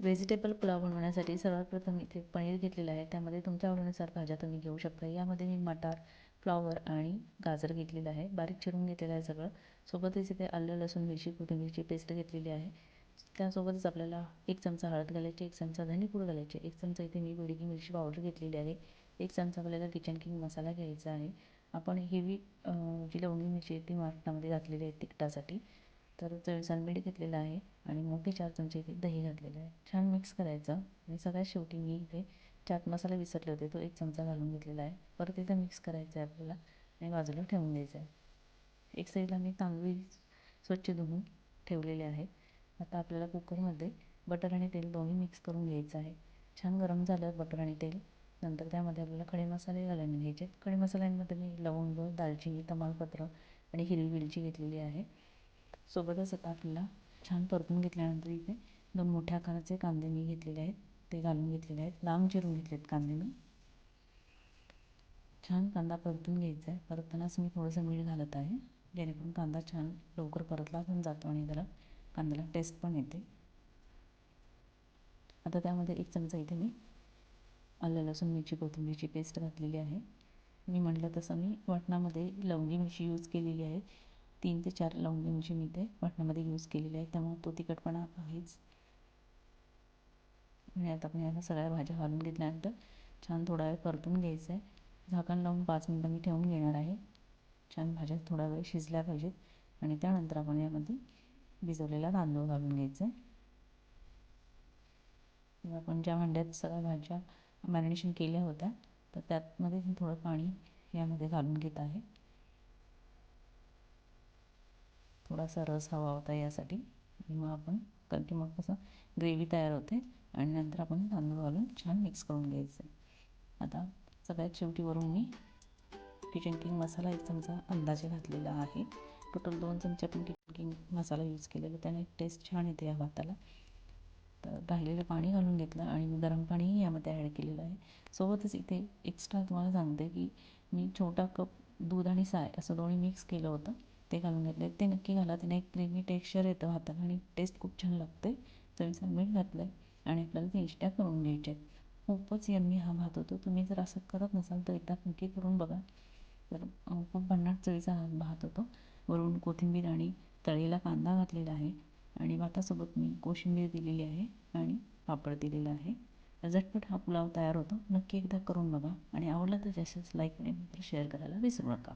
Vegetable pulao बनवण्यासाठी सर्वात प्रथम इथे पनीर घेतलेलं आहे. त्यामध्ये तुमच्या आवडीनुसार भाज्या तुम्ही घेऊ शकता. यामध्ये मी मटार फ्लॉवर आणि गाजर घेतलेलं आहे. बारीक चिरून घेतलेलं आहे सगळं. सोबतच इथे आलं लसूण मिरची कोथिंबीरची पेस्ट घेतलेली आहे. त्यासोबतच आपल्याला एक चमचा हळद घालायची एक चमचा धणेपूड घालायची. एक चमचा इथे मी बेडगी मिरची पावडर घेतलेली आहे. एक चमचा आपल्याला किचन किंग मसाला घ्यायचा आहे. आपण हिरवी जी लवंगी मिरची आहे ती वाटणामध्ये घातलेली आहे तिखटासाठी. तर चवीनुसार मीठ घेतलेलं आहे आणि मोठे चार चमचे इथे दही घातलेलं आहे. छान मिक्स करायचं. आणि सगळ्यात शेवटी मी इथे चाट मसाला विसरले होते. तो एक चमचा घालून घेतलेला आहे. परत इथं मिक्स करायचं आहे आपल्याला आणि बाजूला ठेवून द्यायचं आहे एक साईडला मी तांदूळ स्वच्छ धुवून ठेवलेले आहेत आता आपल्याला कुकरमध्ये बटर आणि तेल दोन्ही मिक्स करून घ्यायचं आहे. छान गरम झालं बटर आणि तेल. नंतर त्यामध्ये आपल्याला खडे मसाले घालून घ्यायचे खडे मसाल्यांमध्ये मी लवंग दालचिनी तमालपत्र आणि हिरवी वेलची घेतलेली आहे. सोबतच आता आपल्याला छान परतून घेतल्यानंतर इथे दोन मोठ्या आकाराचे कांदे मी घेतलेले आहेत. ते घालून घेतलेले आहेत. लांब चिरून घेतलेत कांदे मी. छान कांदा परतून घ्यायचा आहे. परततानाच मी थोडंसं मीठ घालत आहे. जेणेकरून कांदा छान लवकर परतला पण जातो आणि त्याला कांद्याला टेस्ट पण येते. आता त्यामध्ये एक चमचा इथे मी आलं लसूण मिरची कोथिंबीरची पेस्ट घातलेली आहे. मी म्हटलं तसं मी वाटणामध्ये लवंगी मिरची यूज केलेली आहे. तीन ते चार लवंगी मी ते वाटणामध्ये यूज केलेली आहे. त्यामुळे तो तिखटपणा आहेच. आणि आता आपण याला सगळ्या भाज्या घालून घेतल्यानंतर छान थोडा वेळ परतून घ्यायचं आहे. झाकण लावून पाच मिनटं मी ठेवून घेणार आहे. छान भाज्या थोडा वेळ शिजल्या पाहिजेत. आणि त्यानंतर आपण यामध्ये भिजवलेला तांदूळ घालून घ्यायचा आहे. आपण ज्या भांड्यात सगळ्या भाज्या मॅरिनेशन केल्या होत्या तर त्यातमध्ये थोडं पाणी यामध्ये घालून घेत आहे. थोडासा रस हवा होता यासाठी. मग आपण कारण की मग कसं ग्रेव्ही तयार होते आणि नंतर आपण तांदूळ घालून छान मिक्स करून घ्यायचं. आता सगळ्यात शेवटी वरून मी किचन किंग मसाला एक चमचा अंदाजे घातलेला आहे. टोटल दोन चमचे आपण किचन किंग मसाला यूज केलेला त्याने टेस्ट छान येते या भाताला. तर राहिलेलं पाणी घालून घेतलं आणि मी गरम पाणीही यामध्ये ॲड केलेलं आहे. सोबतच इथे एक्स्ट्रा तुम्हाला सांगते की मी छोटा कप दूध आणि साय असं दोन्ही मिक्स केलं होतं. ते घालून घेतले. ते नक्की घाला. त्याने एक क्रीमी टेक्स्चर येतं भाताला आणि टेस्ट खूप छान लागते. चवीनुसार मीठ घातलं आहे आणि आपल्याला ते इष्ट्या करून घ्यायच्या आहेत. खूपच यम्मी हा भात होतो. तुम्ही जर असं करत नसाल तर एकदा नक्की करून बघा. तर खूप भन्नाट चवीचा हा भात होतो. वरून कोथिंबीर आणि तळीला कांदा घातलेला आहे. आणि भातासोबत मी कोशिंबीर दिलेली आहे आणि पापड दिलेला आहे. झटपट हा पुलाव तयार होतो. नक्की एकदा करून बघा. आणि आवडला तर जास्तच लाईक आणि शेअर करायला विसरू नका.